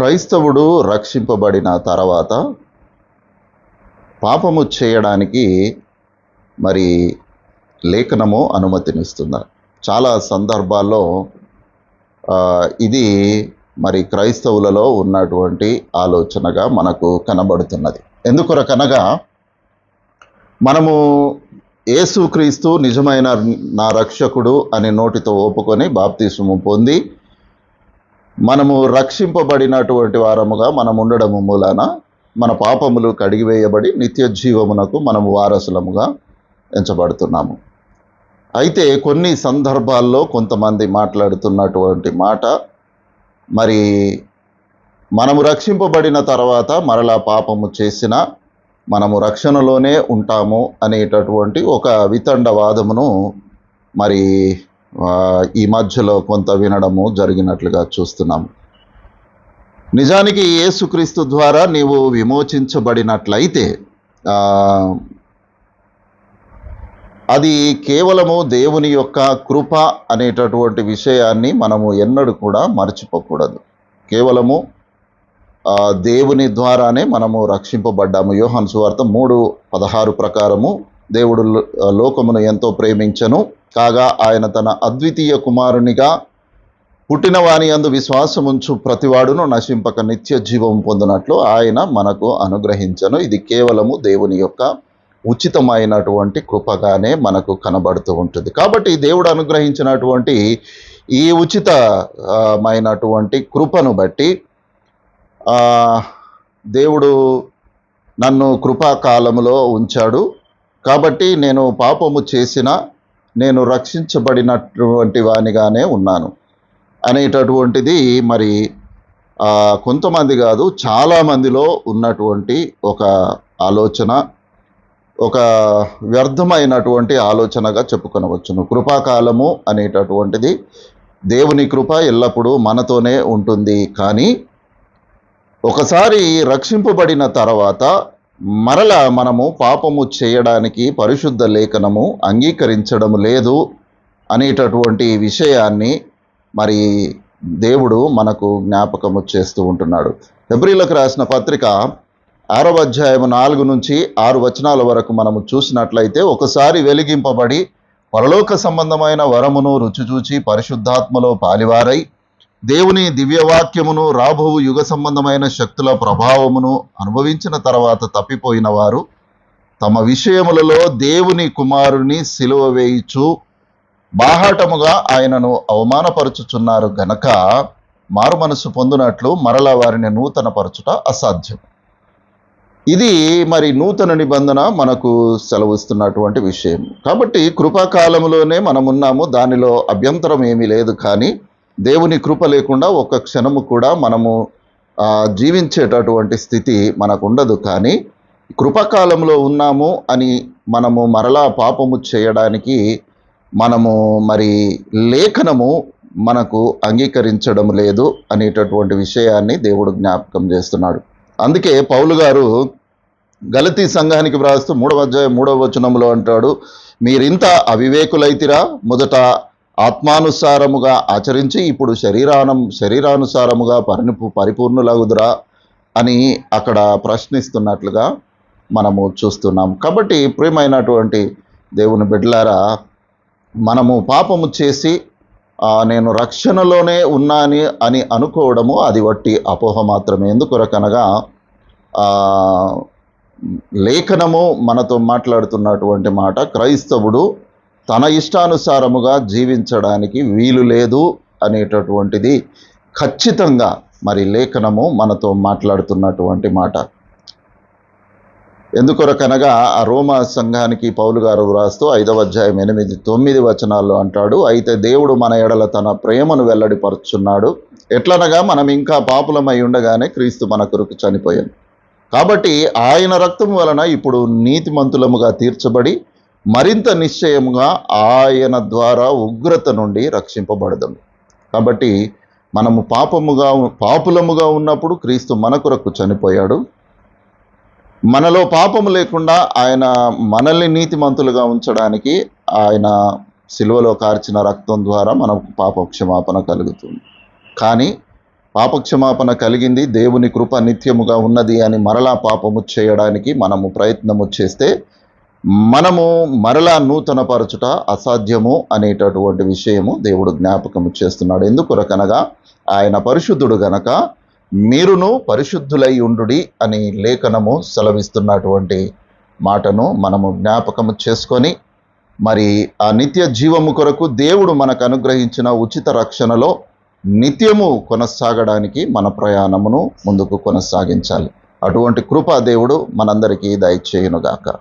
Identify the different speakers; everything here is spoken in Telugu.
Speaker 1: క్రైస్తవుడు రక్షింపబడిన తర్వాత పాపము చేయడానికి మరి లేఖనము అనుమతినిస్తుందా చాలా సందర్భాల్లో ఇది మరి క్రైస్తవులలో ఉన్నటువంటి ఆలోచనగా మనకు కనబడుతున్నది. ఎందుకొరకనగా మనము యేసుక్రీస్తు నిజమైన నా రక్షకుడు అని నోటితో ఒప్పుకొని బాప్తిస్మము పొంది మనము రక్షింపబడినటువంటి వారముగా మనం ఉండడము మూలాన మన పాపములు కడిగివేయబడి నిత్య జీవమునకు మనము వారసులముగా ఎంచబడుతున్నాము. అయితే కొన్ని సందర్భాల్లో కొంతమంది మాట్లాడుతున్నటువంటి మాట మరి మనము రక్షింపబడిన తర్వాత మరలా పాపము చేసిన మనము రక్షణలోనే ఉంటాము అనేటటువంటి ఒక వితండవాదమును మరి ఈ మధ్యలో కొంత వినడము జరిగినట్లుగా చూస్తున్నాము నిజానికి యేసుక్రీస్తు ద్వారా నీవు విమోచించబడినట్లయితే అది కేవలము దేవుని యొక్క కృప అనేటటువంటి విషయాన్ని మనము ఎన్నడూ కూడా మర్చిపోకూడదు. కేవలము దేవుని ద్వారానే మనము రక్షింపబడ్డాము. యోహన్ సువార్త మూడు పదహారు ప్రకారము దేవుడు లో- లోకమును ఎంతో ప్రేమించను. కాగా ఆయన తన అద్వితీయ కుమారునిగా పుట్టిన వాని అందు విశ్వాసముంచు ప్రతివాడును నశింపక నిత్య జీవం పొందినట్లు ఆయన మనకు అనుగ్రహించను. ఇది కేవలము దేవుని యొక్క ఉచితమైనటువంటి కృపగానే మనకు కనబడుతూ ఉంటుంది. కాబట్టి దేవుడు అనుగ్రహించినటువంటి ఈ ఉచితమైనటువంటి కృపను బట్టి దేవుడు నన్ను కృపాకాలంలో ఉంచాడు. కాబట్టి నేను పాపము చేసిన నేను రక్షించబడినటువంటి వానిగానే ఉన్నాను. అనేటటువంటిది మరి కొంతమంది కాదు చాలామందిలో ఉన్నటువంటి ఒక ఆలోచన ఒక వ్యర్థమైనటువంటి ఆలోచనగా చెప్పుకొనవచ్చును. కృపాకాలము అనేటటువంటిది దేవుని కృప ఎల్లప్పుడూ మనతోనే ఉంటుంది. కానీ ఒకసారి రక్షింపబడిన తర్వాత మరల మనము పాపము చేయడానికి పరిశుద్ధ లేఖనము అంగీకరించడం లేదు అనేటటువంటి విషయాన్ని మరి దేవుడు మనకు జ్ఞాపకము చేస్తూ ఉంటున్నాడు. ఫిబ్రిలకు రాసిన పత్రిక ఆరవ అధ్యాయం నాలుగు నుంచి ఆరు వచనాల వరకు మనము చూసినట్లయితే ఒకసారి వెలిగింపబడి పరలోక సంబంధమైన వరమును రుచి చూచి పరిశుద్ధాత్మలో పాలివారై దేవుని దివ్యవాక్యమును రాబోవు యుగ సంబంధమైన శక్తుల ప్రభావమును అనుభవించిన తర్వాత తప్పిపోయిన వారు తమ విషయములలో దేవుని కుమారుని సిలువ వేయిచు బాహాటముగా ఆయనను అవమానపరుచుచున్నారు గనక మారు మనసు పొందినట్లు మరలా వారిని నూతనపరచుట అసాధ్యం. ఇది మరి నూతన నిబంధన మనకు సెలవిస్తున్నటువంటి విషయం. కాబట్టి కృపాకాలంలోనే మనం ఉన్నాము దానిలో అభ్యంతరం ఏమీ లేదు కానీ దేవుని కృప లేకుండా ఒక్క క్షణము కూడా మనము జీవించేటటువంటి స్థితి మనకు ఉండదు కానీ కృపకాలంలో ఉన్నాము అని మనము మరలా పాపము చేయడానికి మనము మరి లేఖనము మనకు అంగీకరించడం లేదు అనేటటువంటి విషయాన్ని దేవుడు జ్ఞాపకం చేస్తున్నాడు. అందుకే పౌలు గారు గలతీ సంఘానికి వ్రాస్తూ మూడవ అధ్యాయం మూడవ వచనంలో అంటాడు మీరింత అవివేకులైతిరా? మొదట ఆత్మానుసారముగా ఆచరించి ఇప్పుడు శరీరానం శరీరానుసారముగా పరిణి పరిపూర్ణులగుదురా అని అక్కడ ప్రశ్నిస్తున్నట్లుగా మనము చూస్తున్నాం. కాబట్టి ప్రియమైనటువంటి దేవుని బిడ్డలారా మనము పాపము చేసి నేను రక్షణలోనే ఉన్నాని అని అనుకోవడము అది వట్టి అపోహ మాత్రమే. ఎందుకొరకనగా లేఖనము మనతో మాట్లాడుతున్నటువంటి మాట క్రైస్తవుడు తన ఇష్టానుసారముగా జీవించడానికి వీలు లేదు అనేటటువంటిది ఖచ్చితంగా మరి లేఖనము మనతో మాట్లాడుతున్నటువంటి మాట. ఎందుకొరకనగా ఆ రోమా సంఘానికి పౌలు గారు వ్రాస్తూ ఐదవ అధ్యాయం ఎనిమిది తొమ్మిది వచనాల్లో అంటాడు అయితే దేవుడు మన ఎడల తన ప్రేమను వెల్లడిపరుచున్నాడు. ఎట్లనగా మనం ఇంకా పాపులమై ఉండగానే క్రీస్తు మన కొరకు చనిపోయాను కాబట్టి ఆయన రక్తం వలన ఇప్పుడు నీతిమంతులముగా తీర్చబడి మరింత నిశ్చయముగా ఆయన ద్వారా ఉగ్రత నుండి రక్షింపబడదాం కాబట్టి మనము పాపముగా పాపులముగా ఉన్నప్పుడు క్రీస్తు మన కొరకు చనిపోయాడు. మనలో పాపము లేకుండా ఆయన మనల్ని నీతిమంతులుగా ఉంచడానికి ఆయన సిలువలో కార్చిన రక్తం ద్వారా మనకు పాప క్షమాపణ కలుగుతుంది. కానీ పాపక్షమాపణ కలిగింది దేవుని కృప నిత్యముగా ఉన్నది అని మరలా పాపము చేయడానికి మనము ప్రయత్నము చేస్తే మనము మరలా నూతనపరచుట అసాధ్యము అనేటటువంటి విషయము దేవుడు జ్ఞాపకము చేస్తున్నాడు. ఎందుకొరకనగా ఆయన పరిశుద్ధుడు గనక మీరును పరిశుద్ధులై ఉండుడి అని లేఖనము సెలవిస్తున్నటువంటి మాటను మనము జ్ఞాపకము చేసుకొని మరి ఆ నిత్య జీవము కొరకు దేవుడు మనకు అనుగ్రహించిన ఉచిత రక్షణలో నిత్యము కొనసాగడానికి మన ప్రయాణమును ముందుకు కొనసాగించాలి. అటువంటి కృపా దేవుడు మనందరికీ దయచేయునుగాక.